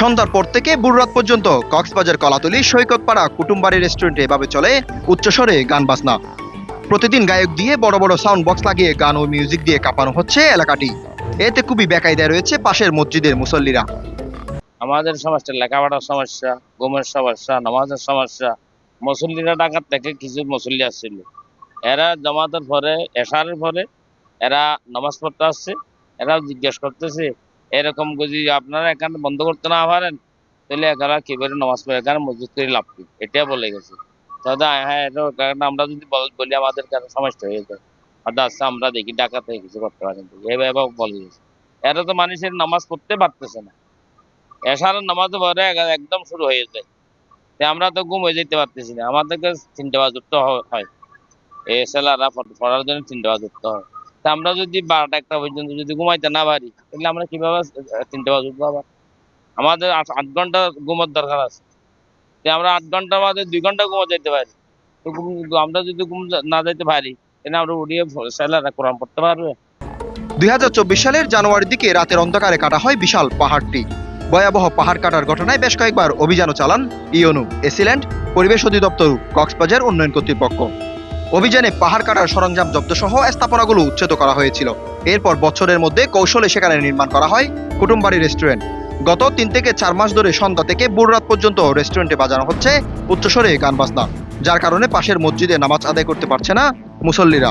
সন্ধ্যার পর থেকে বুড়রাত পর্যন্ত কক্সবাজার, কলাতলি, সৈকতপাড়া, কুটুমবাড়ি রেস্টুরেন্টে এভাবে চলে উচ্চস্বরে গান বাজনা। প্রতিদিন গায়ক দিয়ে বড় বড় সাউন্ড বক্স লাগিয়ে গান ও মিউজিক দিয়ে কাঁপানো হচ্ছে এলাকাটি। এতে খুবই বেকায়দায় রয়েছে পাশের মসজিদের মুসল্লিরা। আমাদের সমস্যা লেখাপড়ার সমস্যা, ঘুমের সমস্যা, নামাজের সমস্যা। মুসল্লিরা ঢাকার থেকে কিছু মুসল্লি আসছিল। এরা জমাতের পরে, এশারের পরে এরা নামাজ পড়তে আসছে এরা জিজ্ঞেস করতেছে এরকম যদি আপনারা এখানে বন্ধ করতে না পারেন, তাহলে এখানে কীভাবে নামাজ পড়ে, এখানে মসজিদ করে লাভ কি? এটা বলে গেছে। দাদা হ্যাঁ আমরা যদি বলি আমাদের কাছে সমস্যা হয়ে যায় আর আচ্ছা আমরা দেখি থেকে কিছু করতে পারেন এভাবে বলে গেছে। এরা তো মানুষের নামাজ পড়তে পারতেছে না। এশারের নামাজ পরে একদম শুরু হয়ে যায়। আমরা তো ঘুম হয়ে যেতে পারতেছি না। আমাদেরকে তিনটে বাজ হয়। পড়- পড়ার জন্য তিনটে বাজ হয়। তা আমরা যদি বারোটা একটা পর্যন্ত যদি ঘুমাইতে না পারি, তাহলে আমরা কীভাবে তিনটে বাজ উঠবো আবার? আমাদের আট ঘণ্টা ঘুমার দরকার আছে। তে আমরা আট ঘণ্টা মাঝে দুই ঘণ্টা ঘুমা যাইতে পারি। আমরা যদি ঘুম না যাইতে পারি, তাহলে আমরা উড়িয়ে ছেলেরা কোরআন পড়তে পারবে। দুই হাজার চব্বিশ সালের জানুয়ারির দিকে রাতের অন্ধকারে কাটা হয় বিশাল পাহাড়টি। ভয়াবহ পাহাড় কাটার ঘটনায় বেশ কয়েকবার অভিযানও চালান ইওনু, এসিল্যান্ড পরিবেশ অধিদপ্তর, কক্সবাজার উন্নয়ন কর্তৃপক্ষ। অভিযানে পাহাড় কাটার সরঞ্জাম জব্দ সহ স্থাপনাগুলো উচ্ছেদ করা হয়েছিল। এরপর বছরের মধ্যে কৌশলে সেখানে নির্মাণ করা হয় কুটুমবাড়ি রেস্টুরেন্ট। গত তিন থেকে চার মাস ধরে সন্ধ্যা থেকে বুড়রাত পর্যন্ত রেস্টুরেন্টে বাজানো হচ্ছে উচ্চস্বরে গান বাজনা, যার কারণে পাশের মসজিদে নামাজ আদায় করতে পারছে না মুসল্লিরা।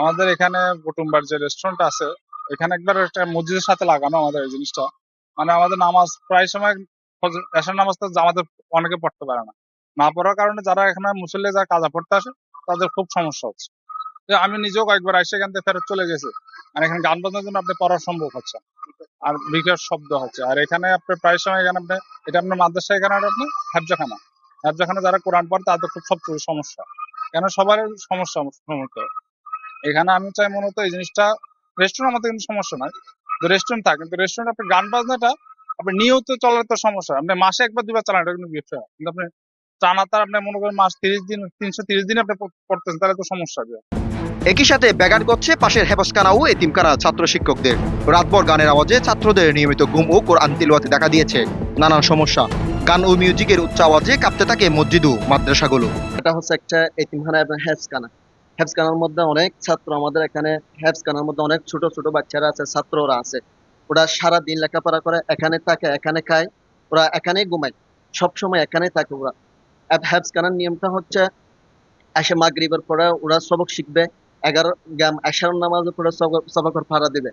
আমাদের এখানে কুটুম্বার যে রেস্টুরেন্ট আছে, এখানে একবার একটা মসজিদের সাথে লাগানো আমাদের এই জিনিসটা। মানে আমাদের নামাজ প্রায় সময় এশার নামাজটা আমাদের অনেকে পড়তে পারে না। না পড়ার কারণে যারা এখানে মুসল্লি, যারা কাজা পড়তে আসে তাদের খুব সমস্যা হচ্ছে। আমি নিজেও কয়েকবার এখান থেকে ফেরত চলে গেছি আর এখানে গান বাজনার জন্য আপনি পড়া সম্ভব হচ্ছে আর বিকাশ শব্দ হচ্ছে। আর এখানে আপনি প্রায় সময় এখানে আপনি, এটা আপনার মাদ্রাসা, এখানে আপনি হ্যাবজাখানা হ্যাবজাখানা যারা কোরআন পড়ে, তাদের খুব সবচেয়ে সমস্যা। কেন? সবার সমস্যা সম্মুখীন এখানে আমি চাই মূলত এই জিনিসটা রেস্টুরেন্ট আমাদের কিন্তু সমস্যা নয়। নাই রেস্টুরেন্ট থাকে, কিন্তু রেস্টুরেন্ট আপনি গান বাজনাটা, আপনি নিয়মিত চলার তো সমস্যা। আপনি মাসে একবার, দুবার চালান, এটা কিন্তু। কিন্তু আপনি টানা তার আপনি মনে করেন মাস তিরিশ দিন তিনশো তিরিশ দিন আপনি পড়তেছেন তাহলে তো সমস্যা হবে একই সাথে ব্যাঘাত ঘটছে পাশের হেফসখানা ও এতিমখানা ছাত্র শিক্ষকদের। রাতভর গানের আওয়াজে ছাত্রদের নিয়মিত ঘুম ও কোরআন তিলওয়াতে দেখা দিয়েছে। নানান সমস্যা। গান ও মিউজিকের উচ্চ আওয়াজে কাঁপতে থাকে মসজিদ ও মাদ্রাসাগুলো। এটা হচ্ছে একটা এতিমখানা এবং মধ্যে অনেক ছাত্র আমাদের এখানে হ্যাবসখানার মধ্যে অনেক ছোট ছোট বাচ্চারা আছে ছাত্ররা আছে। ওরা সারা দিন লেখাপড়া করে এখানে থাকে এখানে খায় ওরা এখানেই ঘুমায়। সবসময় এখানেই থাকে ওরা। হ্যাবসখানার নিয়মটা হচ্ছে, এসে মাগরিবের পরে ওরা সবক শিখবে, এগারো গ্রাম এশার নামাজের পরে সবক- সবকের ভাড়া দিবে।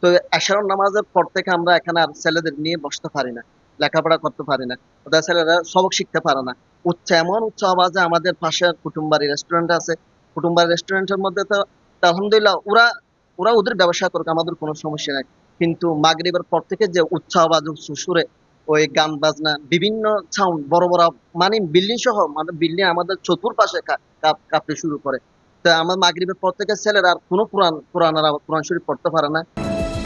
তো এশার নামাজের পর থেকে আমরা এখানে আর ছেলেদের নিয়ে বসতে পারি না, লেখাপড়া করতে পারি না। ওদের ছেলেরা সবক শিখতে পারে না। উচ্চ, এমন উচ্চ আওয়াজে আমাদের পাশে কুটুম্বারি রেস্টুরেন্ট আছে। কুটুম্বারি রেস্টুরেন্টের মধ্যে তো আলহামদুলিল্লাহ ওরা ওরা ওদের ব্যবসা করুক, আমাদের কোনো সমস্যা নাই। কিন্তু মাগরিবের পর থেকে যে উচ্চ আওয়াজ উচ্চ সুরে ওই গান বাজনা, বিভিন্ন সাউন্ড বড় বড় মানে বিল্ডিং সহ মানে বিল্ডিং আমাদের চতুর্পাশে কাঁপতে শুরু করে। তো আমার মাগরিবের পর থেকে ছেলেরা আর কোনো কোরআন কোরআন কোরআন শরীফ পড়তে পারে না।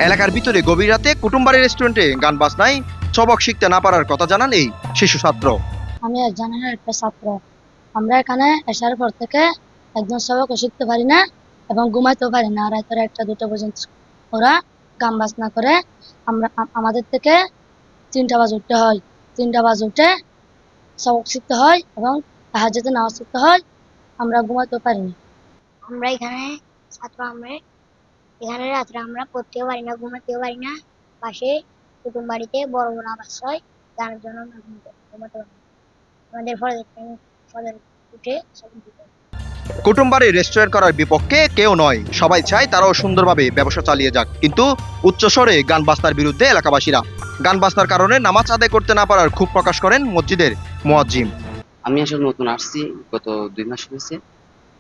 এলাকার ভিতরে গভীর রাতে কুটুমবাড়ি রেস্টুরেন্টে গান বাজনায় সবক শিখতে না পারার কথা জানান এই শিশু ছাত্র। আমি একজনের একটা ছাত্র। আমরা এখানে আসার পর থেকে একজন সবক শিখতে পারি না এবং ঘুমাইতেও পারি না। রাতের একটা দুটো পর্যন্ত ওরা গান বাজনা করে। আমরা আমাদের থেকে তিনটা বাজে উঠতে হয়। তিনটা বাজে উঠে সবক শিখতে হয় এবং হাজাতে নামাজ শিখতে হয়। আমরা ঘুমাতে পারি না। আমরা এখানে ছাত্র আমরা এখানে রাত্রে আমরা পড়তেও পারি না ঘুমাতেও পারি না। পাশে কুটুম বাড়িতে বড় বড় আবাস হয় গানের জন্য আমরা ঘুমতে ঘুমাতে পারি আমাদের ফলে ফলে উঠে সব দিতে হয়। কুটুমবাড়ি রেস্টুরেন্ট করার বিপক্ষে কেউ নয়। সবাই চায় তারাও সুন্দরভাবে ব্যবসা চালিয়ে যাক। কিন্তু উচ্চস্বরে গান বাজনার বিরুদ্ধে এলাকাবাসীরা গান বাজনার কারণে নামাজ আদায় করতে না পারার ক্ষোভ প্রকাশ করেন মসজিদের মুয়াজ্জিম। আমি আসলে নতুন আসছি, গত দুই মাস হয়েছে।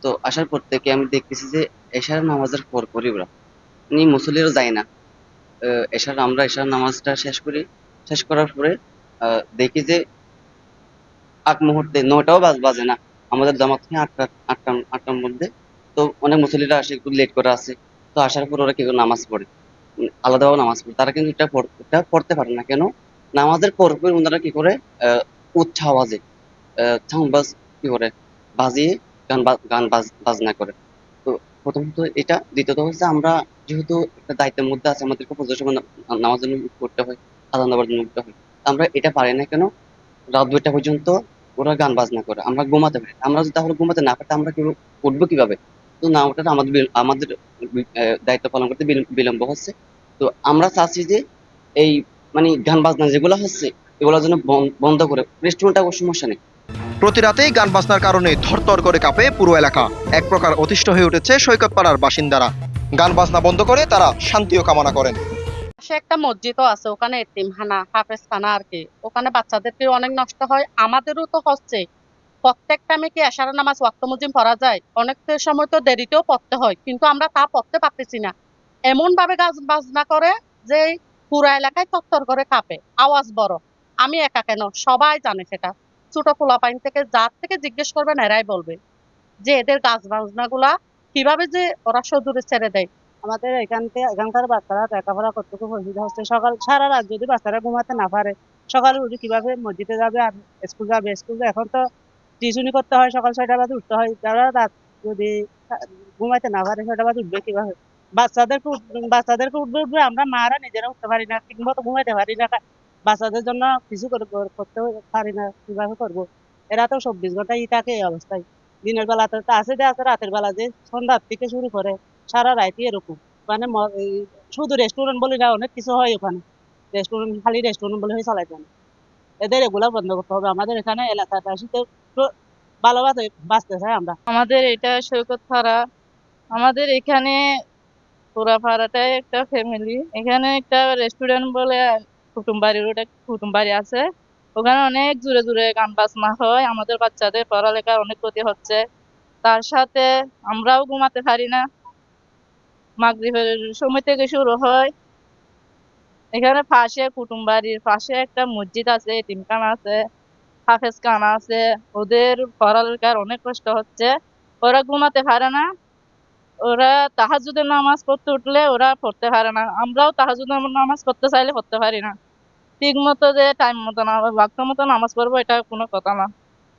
তো আসার পর থেকে আমি দেখতেছি যে এশার নামাজের পর পরই ওরা। উনি মুসল্লিরও যায় না। এশার, আমরা এশার নামাজটা শেষ করি। শেষ করার পরে দেখি যে আগ মুহূর্তে নটাও বাজ বাজে না। আমাদের জামাত হয় আটটা আটটা আটটার মধ্যে। তো অনেক মুসল্লিরা আসে, একটু লেট করে আসে। তো আসার পর ওরা কেউ নামাজ পড়ে? আলাদাভাবে নামাজ পড়ে। তারা কিন্তু এটা এটা পড়তে পারে না। কেন? নামাজের পর পর ওনারা কি করে? উচ্চ আওয়াজে বাজ। কি করে? বাজিয়ে গান গান বাজ- বাজনা করে। তো প্রথমত এটা। দ্বিতীয়ত হচ্ছে আমরা যেহেতু একটা দায়িত্বের মধ্যে আছে, আমাদেরকে প্রচুর সময় নামাজের জন্য করতে হয় আদান দেওয়ার জন্য উঠতে হয়। আমরা এটা পারি না কেন? রাত দুইটা পর্যন্ত ওরা গান বাজনা করে। আমরা ঘুমাতে পারি আমরা যদি তাহলে ঘুমাতে না পারি আমরা উঠবো কীভাবে? তো না ওঠাটা আমাদের আমাদের দায়িত্ব পালন করতে বিলম্ব হচ্ছে। তো আমরা চাচ্ছি যে এই মানে গান বাজনা যেগুলো হচ্ছে এগুলো যেন বন্ধ করে রেস্টুরেন্টটা কোনো সমস্যা নেই। প্রতি রাতেই গান বাজনার কারণে থরথর করে কাঁপে পুরো এলাকা। এক প্রকার অতিষ্ঠ হয়ে উঠেছে সৈকত পাড়ার বাসিন্দারা। গান বাজনা বন্ধ করে তারা শান্তিও কামনা করেন। পাশে একটা মসজিদও আছে ওখানে এতিমখানা হাফেজখানা আর কি। ওখানে বাচ্চাদেরকে অনেক নষ্ট হয়। আমাদেরও তো হচ্ছে। প্রত্যেক টাইমে কি এশারা নামাজ ওয়াক্ত মুজিম পড়া যায়? অনেক সময় তো দেরিতেও পড়তে হয় কিন্তু আমরা তা পড়তে পারতেছি না। এমন ভাবে গাছ বাজনা করে যে পুরা এলাকায় তত্তর করে কাঁপে। আওয়াজ বড়। আমি একা কেন? সবাই জানে সেটা। ছোট পোলাপাইন থেকে যার থেকে জিজ্ঞেস করবেন, এরাই বলবে যে এদের গাছ বাজনা গুলা কীভাবে যে ওরা সদূরে ছেড়ে দেয়। আমাদের এখানকে, এখানকার বাচ্চারা লেখাপড়া করতে খুব অসুবিধা হচ্ছে। সকাল, সারা রাত যদি বাচ্চারা ঘুমাতে না পারে, সকালে উঠে কীভাবে মসজিদে যাবে আর স্কুল যাবে? স্কুল এখন তো টিউশনি করতে হয়, সকাল ছয়টা বাজে উঠতে হয়। যারা রাত যদি ঘুমাইতে না পারে, ছয়টা বাজে উঠবে কীভাবে? বাচ্চাদেরকে বাচ্চাদেরকে উঠবে উঠবে আমরা মারা নিজেরা উঠতে পারি না ঠিক মতো ঘুমাইতে পারি না। বাচ্চাদের জন্য কিছু করতে পারি না, কীভাবে করব? এরা তো চব্বিশ ঘন্টাই থাকে এই অবস্থায়। দিনের বেলা তো আছে যে আছে, রাতের বেলা যে সন্ধ্যার থেকে শুরু করে, সারা এরকম। মানে শুধু রেস্টুরেন্ট বলে না, অনেক কিছু হয় ওখানে। রেস্টুরেন্ট খালি রেস্টুরেন্ট বলে হয় চালাইতে না এদের এগুলা বন্ধ করতে হবে। আমাদের এখানে এলাকাবাসীতে তো ভালোভাবে বাঁচতে চাই আমরা। আমাদের এটা সৈকত পাড়া আমাদের এখানে পুরা পাড়াটাই একটা ফ্যামিলি এখানে একটা রেস্টুরেন্ট বলে কুটুমবাড়ি রোড একটা কুটুমবাড়ি আছে। ওখানে অনেক জোরে জোরে গান বাজনা হয়। আমাদের বাচ্চাদের পড়ালেখার অনেক ক্ষতি হচ্ছে। তার সাথে আমরাও ঘুমাতে পারি না। মাগরিবের সময় থেকে শুরু হয়। এখানে পাশে কুটুমবাড়ির পাশে একটা মসজিদ আছে, এতিমখানা আছে হাফেজ খানা আছে। ওদের পড়ালেখার অনেক কষ্ট হচ্ছে। ওরা ঘুমাতে পারে না। ওরা তাহাজুদের নামাজ পড়তে উঠলে ওরা পড়তে পারে না। আমরাও তাহাজুদের নামাজ পড়তে চাইলে পড়তে পারি না। ঠিক মতো যে টাইম মতো বাক্য মতো নামাজ পড়ব, এটা কোনো কথা না।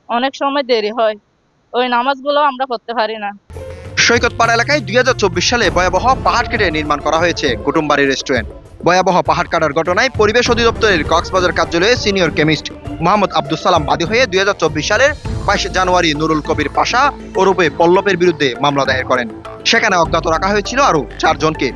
অনেক সময় দেরি হয়। ওই নামাজগুলো আমরা পড়তে পারি না। সৈকত পাড়া এলাকায় দুই হাজার চব্বিশ সালে ভয়াবহ পাহাড় কেটে নির্মাণ করা হয়েছে কুটুমবাড়ি রেস্টুরেন্ট। ভয়াবহ পাহাড় কাটার ঘটনায় পরিবেশ অধিদপ্তরের কক্সবাজার কার্যালয়ে সিনিয়র কেমিস্ট মোহাম্মদ আব্দুল সালাম বাদী হয়ে দুই হাজার চব্বিশ সালের বাইশে জানুয়ারি নুরুল কবির পাশা ওরূপে পল্লবের বিরুদ্ধে মামলা দায়ের করেন। সেখানে অজ্ঞাত রাখা হয়েছিল আরও চারজনকে।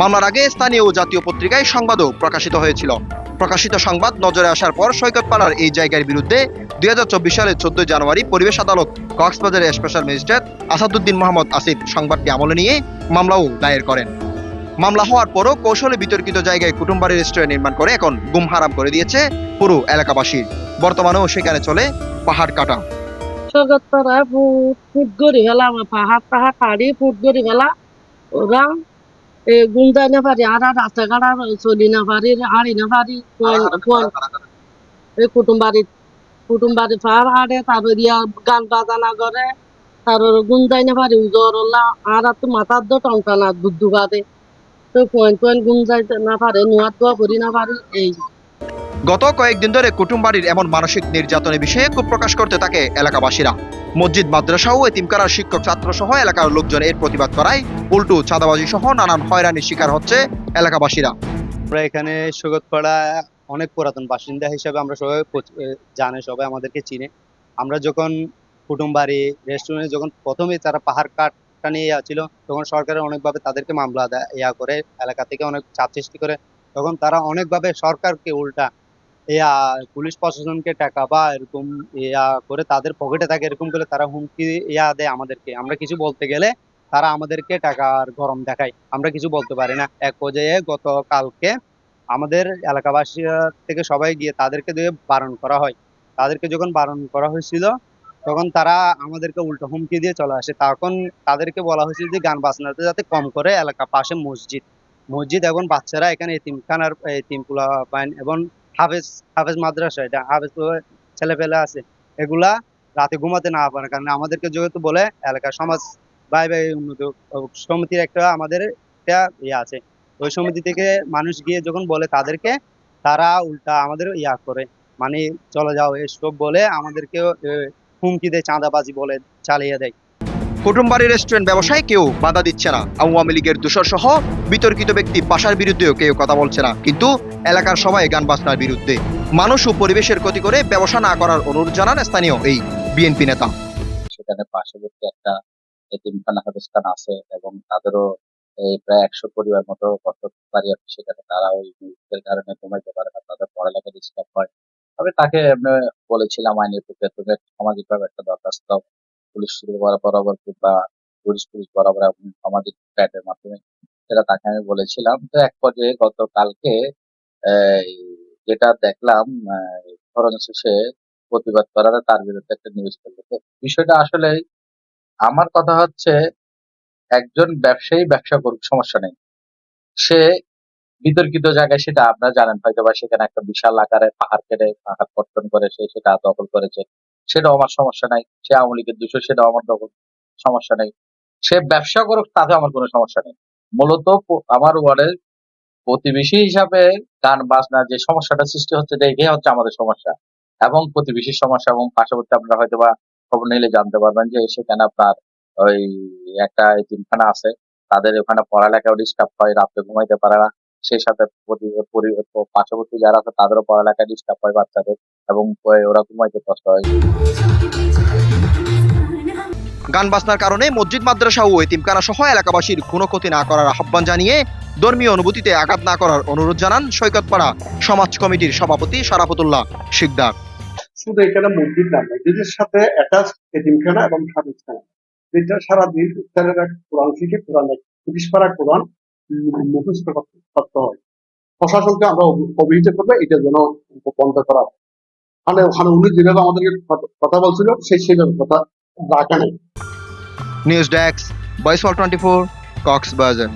মামলার আগে স্থানীয় জাতীয় পত্রিকায় সংবাদও প্রকাশিত হয়েছিল। প্রকাশিত সংবাদ নজরে আসার পর সৈকত পাড়ার এই জায়গার বিরুদ্ধে দুই হাজার চব্বিশ সালের চোদ্দ জানুয়ারি পরিবেশ আদালত, কক্সবাজারের স্পেশাল ম্যাজিস্ট্রেট আসাদুদ্দিন মোহাম্মদ আসিফ সংবাদটি আমলে নিয়ে মামলাও দায়ের করেন। মামলা হওয়ার পরও কৌশলে বিতর্কিত জায়গায় কুটুমবাড়ি রেস্টুরেন্ট নির্মাণ করে এখন গুম হারাম করে দিয়েছে পুরো এলাকাবাসীর বর্তমানেও সেখানে চলে পাহাড় কাটা। সৈকত পাড়া ফুট ফুট গড়ি গেলা পাহাড় পাহাড় পাড়ি ফুট গড়ি গেলা ওরা এ গুমজাই না পারি আর আর রাস্তাঘাট আর চলি না পারি না পারি এই কুটুম বাড়ি কুটুম বাড়ি পাহাড় হাড়ে তারপর ইয়া গান বাজানা করে। তারপর গুমজাই না পারি জ্বর হল্লা আর তো মাথার দো টংটানা দুধ দুগাতে। তো পয়েন্ট পয়েন্ট গুমজাইতে না পারে দোয়া করি না পারি এই। গত কয়েকদিন ধরে কুটুমবাড়ির এমন মানসিক নির্যাতনের বিষয়ে ক্ষোভ প্রকাশ করতে থাকে এলাকাবাসীরা। মসজিদ, মাদ্রাসা ও এতিমকারার শিক্ষক ছাত্র সহ এলাকার লোকজন এর প্রতিবাদ করায় উল্টু চাঁদাবাজি সহ নানান হয়রানির শিকার হচ্ছে এলাকাবাসীরা। আমরা এখানে সৈকতপাড়া অনেক পুরাতন বাসিন্দা হিসেবে আমরা সবাই জানে, সবাই আমাদেরকে চিনে। আমরা যখন কুটুমবাড়ি রেস্টুরেন্টে যখন প্রথমে তারা পাহাড় কাটটা নিয়ে ছিল তখন সরকারের অনেকভাবে তাদেরকে মামলা দেয়, ইয়া করে, এলাকা থেকে অনেক চাপ সৃষ্টি করে। তখন তারা অনেকভাবে সরকারকে উল্টা ইয়া পুলিশ প্রশাসনকে টাকা বা এরকম ইয়া করে তাদের পকেটে থাকে এরকম করে তারা হুমকি ইয়া দেয় আমাদেরকে। আমরা কিছু বলতে গেলে তারা আমাদেরকে টাকার গরম দেখায়। আমরা কিছু বলতে পারি না। এক পর্যায়ে গতকালকে আমাদের এলাকাবাসী থেকে সবাই গিয়ে তাদেরকে দিয়ে বারণ করা হয়। তাদেরকে যখন বারণ করা হয়েছিল, তখন তারা আমাদেরকে উল্টো হুমকি দিয়ে চলে আসে। তখন তাদেরকে বলা হয়েছিল যে গান বাজনাতে যাতে কম করে এলাকা পাশে মসজিদ। মসজিদ এবং বাচ্চারা এখানে এতিমখানার পাইন এবং হাফেজ হাফেজ মাদ্রাসা, এটা হাফেজ ছেলে পেলে আছে। এগুলা রাতে ঘুমাতে না পারে, কারণ আমাদেরকে যেহেতু বলে, এলাকার সমাজ ভাই ভাই উন্নত সমিতির একটা আমাদের একটা ইয়ে আছে। ওই সমিতি থেকে মানুষ গিয়ে যখন বলে তাদেরকে, তারা উল্টা আমাদের ইয়া করে মানে চলে যাও এসব বলে আমাদেরকে হুমকি দেয়, চাঁদাবাজি বলে, চালিয়ে দেয়। কুটুমবাড়ি রেস্টুরেন্ট ব্যবসায় কেউ বাধা দিচ্ছে না। আওয়ামী লীগের দূষর সহ বিতর্কিত ব্যক্তি পাশার বিরুদ্ধেও কেউ কথা বলছে না। কিন্তু এলাকার সবাই গান বাজনার বিরুদ্ধে। মানুষ ও পরিবেশের ক্ষতি করে ব্যবসা না করার অনুরোধ জানান স্থানীয় এই বিএনপি নেতা। সেখানে পার্শ্ববর্তী একটা এতিমখানা হাফেজখানা আছে এবং তাদেরও এই প্রায় একশো পরিবার মতো বাড়ি আছে। সেখানে তারা ওই মুহূর্তের কারণে ঘুমাইতে পারে না, তাদের পড়ালেখা ডিস্টার্ব হয়। তবে তাকে বলেছিলাম আইনের পক্ষে তুমি সামাজিক ভাবে একটা দরখাস্ত পুলিশ বরাবর বা পুলিশ পুলিশ বরাবর সামাজিক প্যাটের মাধ্যমে সেটা তাকে আমি বলেছিলাম। তো এক পর্যায়ে গতকালকে যেটা দেখলাম খরচ শেষে প্রতিবাদ করার তার বিরুদ্ধে একটা নিউজ করল বিষয়টা আসলে আমার কথা হচ্ছে, একজন ব্যবসায়ী ব্যবসা করুক, সমস্যা নেই। সে বিতর্কিত জায়গায় সেটা আপনারা জানেন হয়তো বা সেখানে একটা বিশাল আকারে পাহাড় কেটে পাহাড় কর্তন করে সে সেটা দখল করেছে। সেটাও আমার সমস্যা নাই। সে আওয়ামী লীগের দুশো সেটাও আমার সমস্যা নেই। সে ব্যবসা করুক তাতে আমার কোনো সমস্যা নেই। মূলত আমার ওয়ার্ডের প্রতিবেশী হিসাবে গান, বাজনা যে সমস্যাটা সৃষ্টি হচ্ছে দেখে হচ্ছে আমাদের সমস্যা। এবং প্রতিবেশীর সমস্যা এবং পার্শ্ববর্তী আপনারা হয়তো বা খবর নিলে জানতে পারবেন যে সেখানে আপনার ওই একটা এতিমখানা আছে। তাদের ওখানে পড়ালেখাও ডিস্টার্ব হয়, রাত্রে ঘুমাইতে পারে না। সেই সাথে পার্শ্ববর্তী যারা আছে, তাদেরও পড়ালেখা ডিস্টার্ব হয় বাচ্চাদের। এবং ওরা ঘুমাইতে কষ্ট হয়। গান বাজনার কারণে মসজিদ মাদ্রাসা ও এতিমখানা সহ এলাকাবাসীর কোনো ক্ষতি না করার আহ্বান জানিয়ে ধর্মীয় অনুভূতিতে আঘাত না করার অনুরোধ জানান সৈকতপাড়া সমাজ কমিটির সভাপতি সারাফতুল্লাহ শিকদার। শুধু এখানে মসজিদ না মসজিদের সাথে অ্যাটাচ এতিমখানা এবং হাদিসখানা যেটা সারাদিন ইফতারের কোরআন থেকে কোরআন তিরিশ পারা কোরআন মুখস্থ করতে হয়। প্রশাসনকে আমরা অভ- অভিহিত করব এটা যেন বন্ধ করা হয়। মানে ওখানে উনি যেভাবে আমাদেরকে কথা- বলছিল, সেই সেভাবে কথা রাখা নেই। নিউজ ডেস্ক বয়স ফর টোয়েন্টি ফোর কক্সবাজার